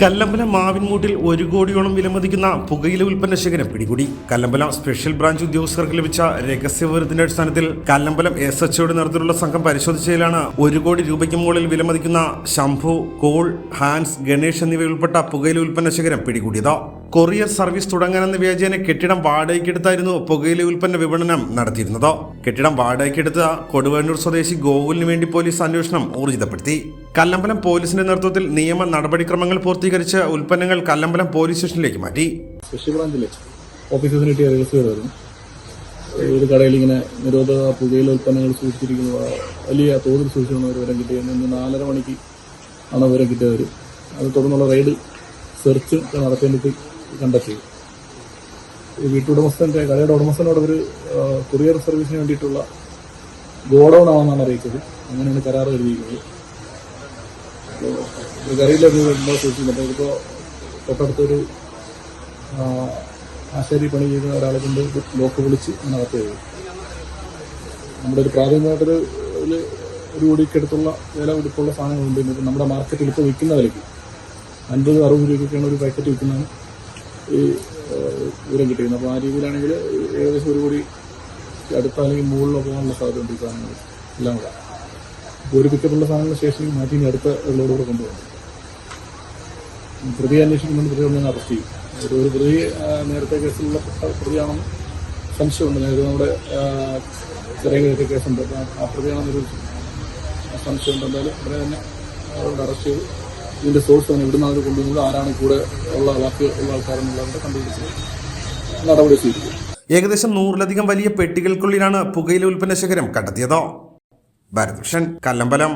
കല്ലമ്പലം മാവിൻമൂട്ടിൽ ഒരു കോടിയോളം വിലമതിക്കുന്ന പുകയില ഉൽപ്പന്ന ശേഖരം പിടികൂടി. കല്ലമ്പല സ്പെഷ്യൽ ബ്രാഞ്ച് ഉദ്യോഗസ്ഥർക്ക് ലഭിച്ച രഹസ്യവിവരത്തിന്റെ അടിസ്ഥാനത്തിൽ കല്ലമ്പലം എസ് എച്ച്ഒയുടെ നേതൃത്വത്തിലുള്ള സംഘം പരിശോധിച്ചതിലാണ് ഒരു കോടി രൂപയ്ക്ക് മുകളിൽ വിലമതിക്കുന്ന ശംഭു കോൾ ഹാൻസ് ഗണേഷ് എന്നിവയുൾപ്പെട്ട പുകയില ഉൽപ്പന്ന ശേഖരം പിടികൂടിയത്. കൊറിയർ സർവീസ് തുടങ്ങാനെന്ന വ്യാജേന കെട്ടിടം വാടകയ്ക്കെടുത്തായിരുന്നു പുകയില ഉൽപ്പന്ന വിപണനം നടത്തിയിരുന്നത്. കെട്ടിടം വാടകയ്ക്കെടുത്ത കൊടുവണ്ണൂർ സ്വദേശി ഗോകുലിന് വേണ്ടി പോലീസ് അന്വേഷണം ഊർജിതപ്പെടുത്തി. കല്ലമ്പലം പോലീസിന്റെ നേതൃത്വത്തിൽ നിയമ നടപടിക്രമങ്ങൾ പൂർത്തീകരിച്ച് ഉൽപ്പന്നങ്ങൾ കല്ലമ്പലം പോലീസ് സ്റ്റേഷനിലേക്ക് മാറ്റി. സ്പെഷ്യൽ ഒരു കടയിൽ ഇങ്ങനെ നിരോധക പുകയില ഉൽപ്പന്നങ്ങൾ സൂക്ഷിച്ചിരിക്കുന്ന വലിയ തോതിൽ സൂക്ഷിക്കുന്ന ഒരു വിവരം കിട്ടിയത് ഇന്ന് നാലര മണിക്ക് ആണ് വിവരം കിട്ടിയവർ അത് തുടർന്നുള്ള റെയ്ഡ് സെർച്ച് നടത്തേണ്ടി കണ്ടെത്തി വീട്ടുടമസ്ഥന്റെ കടയുടെ ഉടമസ്ഥനോട് ഒരു കൊറിയർ സർവീസിന് വേണ്ടിയിട്ടുള്ള ഗോഡൗൺ ആണെന്നാണ് അറിയിച്ചത്. അങ്ങനെയാണ് കരാർ എഴുതിയിരിക്കുന്നത്. കറിയിലത് എന്താ സൂക്ഷിക്കുന്നുണ്ട് ഇതിപ്പോൾ തൊട്ടടുത്തൊരു ആശാരി പണി ചെയ്ത ഒരാളെ കൊണ്ട് ലോക്ക് വിളിച്ച് നടത്തിയത് നമ്മുടെ ഒരു പ്രാഥമികമായിട്ടൊരു ഒരു കോടിക്കടുത്തുള്ള വില ഉടുപ്പുള്ള സാധനങ്ങളുണ്ട്. ഇപ്പോൾ നമ്മുടെ മാർക്കറ്റിൽ ഇപ്പോൾ വിൽക്കുന്ന വിലയ്ക്ക് അൻപത് അറുപത് രൂപയ്ക്കാണ് ഒരു പാക്കറ്റ് വിൽക്കുന്നതാണ് ഈ വിവരം കിട്ടിയിരുന്നത് അപ്പോൾ ആ രീതിയിലാണെങ്കിൽ ഏകദേശം ഒരു കോടി അടുത്ത അല്ലെങ്കിൽ മുകളിലോ പോകാനുള്ള സാധ്യതയുണ്ട് ഈ സാധനങ്ങൾ. എല്ലാം കൂടെ. ഒരു പിക്കപ്പുള്ള സാധനങ്ങൾ ശേഷം മാറ്റി ഇനി അടുത്ത ഉള്ളവരോട് കൊണ്ടുപോകും പ്രതി അന്വേഷിക്കുന്നുണ്ട് പ്രതി ഒന്ന് അറസ്റ്റ് ചെയ്യും. ഒരു ഒരു പ്രതി നേരത്തെ കേസിലുള്ള പ്രതിയാണെന്ന് സംശയമുണ്ട്. നേരത്തെ നമ്മുടെ ചെറിയ കേസ് കേസുണ്ട്. ആ- പ്രതിയാണെന്നൊരു സംശയമുണ്ട്. എന്തായാലും ഉടനെ തന്നെ അവരോട് അറസ്റ്റ് ചെയ്ത്. ഇതിന്റെ സോഴ്സ് തന്നെ ഇവിടുന്ന് അവർ കൊണ്ടുവന്നത്. ആരാണ് കൂടെ ഉള്ള ബാക്കി ഉള്ള ആൾക്കാരെന്നുള്ളവരുടെ കണ്ടുപിടിച്ച് നടപടി സ്വീകരിക്കും. ഏകദേശം നൂറിലധികം വലിയ പെട്ടികൾക്കുള്ളിലാണ് പുകയില ഉൽപ്പന്ന ശേഖരം കണ്ടെത്തിയത്. ഭാരതഭൂഷൺ കല്ലമ്പലം